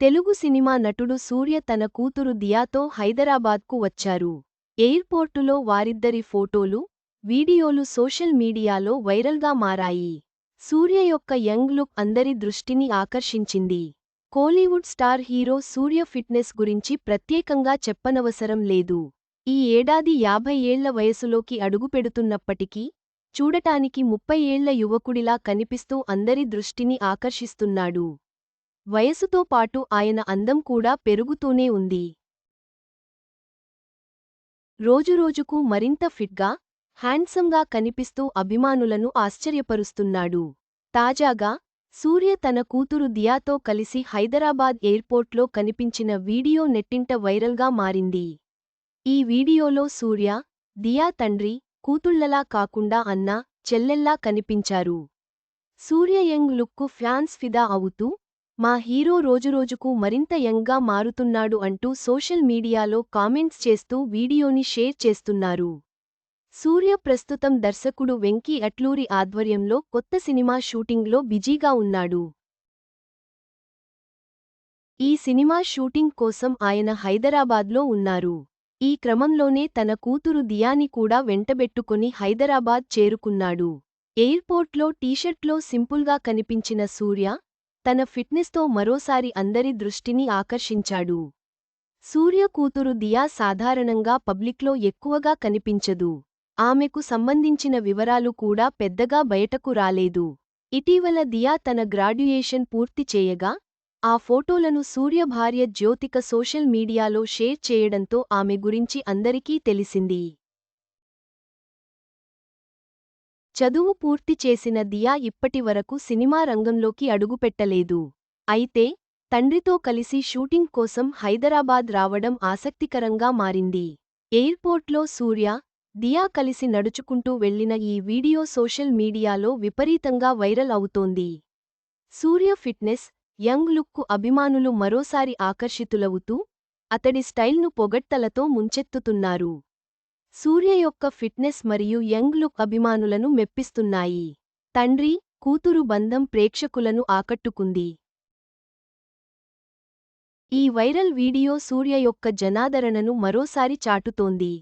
Telugu cinema నటుడు సూర్య తన కూతురు దియాతో హైదరాబాద్కు వచ్చారు. ఎయిర్పోర్టులో వారిద్దరి ఫోటోలు వీడియోలు సోషల్ మీడియాలో వైరల్గా మారాయి. సూర్య యొక్క యంగ్ లుక్ అందరి దృష్టిని ఆకర్షించింది. Kollywood star hero Suriya fitness గురించి ప్రత్యేకంగా చెప్పనవసరం లేదు. ఈ ఏడాది యాభై ఏళ్ళ వయసులోకి అడుగుపెడుతున్నప్పటికీ చూడటానికి ముప్పై ఏళ్ళ యువకుడిలా కనిపిస్తూ అందరి దృష్టిని ఆకర్షిస్తున్నాడు. వయసుతో పాటు ఆయన అందం కూడా పెరుగుతూనే ఉంది. రోజురోజుకు మరింత ఫిట్గా హ్యాండ్సమ్గా కనిపిస్తూ అభిమానులను ఆశ్చర్యపరుస్తున్నాడు. తాజాగా సూర్య తన కూతురు దియాతో కలిసి హైదరాబాద్ ఎయిర్పోర్ట్లో కనిపించిన వీడియో నెట్టింట వైరల్గా మారింది. ఈ వీడియోలో సూర్య దియా తండ్రి కూతుళ్ళలా కాకుండా అన్న చెల్లెల్లా కనిపించారు. సూర్య యంగ్ లుక్కు ఫ్యాన్స్ ఫిదా అవుతూ మా హీరో రోజురోజుకు మరింత యంగ్గా మారుతున్నాడు అంటూ సోషల్ మీడియాలో కామెంట్స్ చేస్తూ వీడియోని షేర్ చేస్తున్నారు. సూర్య ప్రస్తుతం దర్శకుడు వెంకీ అట్లూరి ఆధ్వర్యంలో కొత్త సినిమా షూటింగ్లో బిజీగా ఉన్నాడు. ఈ సినిమా షూటింగ్ కోసం ఆయన హైదరాబాద్లో ఉన్నారు. ఈ క్రమంలోనే తన కూతురు దియాని కూడా వెంటబెట్టుకుని హైదరాబాద్ చేరుకున్నాడు. ఎయిర్పోర్ట్లో టీషర్ట్లో సింపుల్గా కనిపించిన సూర్య తన ఫిట్నెస్తో మరోసారి అందరి దృష్టిని ఆకర్షించాడు. సూర్య కూతురు దియా సాధారణంగా పబ్లిక్లో ఎక్కువగా కనిపించదు. ఆమెకు సంబంధించిన వివరాలు కూడా పెద్దగా బయటకు రాలేదు. ఇటీవల దియా తన గ్రాడ్యుయేషన్ పూర్తి చేయగా ఆ ఫోటోలను సూర్య భార్య జ్యోతిక సోషల్ మీడియాలో షేర్ చేయడంతో ఆమె గురించి అందరికీ తెలిసింది. చదువు పూర్తి చేసిన దియా ఇప్పటివరకు సినిమా రంగంలోకి అడుగుపెట్టలేదు. అయితే తండ్రితో కలిసి షూటింగ్ కోసం హైదరాబాద్ రావడం ఆసక్తికరంగా మారింది. ఎయిర్పోర్ట్లో సూర్య దియా కలిసి నడుచుకుంటూ వెళ్ళిన ఈ వీడియో సోషల్ మీడియాలో విపరీతంగా వైరల్ అవుతోంది. సూర్య ఫిట్నెస్ యంగ్ లుక్కు అభిమానులు మరోసారి ఆకర్షితులవుతూ అతడి స్టైల్ను పొగడ్తలతో ముంచెత్తుతున్నారు. సూర్య యొక్క ఫిట్నెస్ మరియు యంగ్ లుక్ అభిమానులను మెప్పిస్తున్నాయి. తండ్రి కూతురు బంధం ప్రేక్షకులను ఆకట్టుకుంది. ఈ వైరల్ వీడియో సూర్య యొక్క జనాదరణను మరోసారి చాటుతోంది.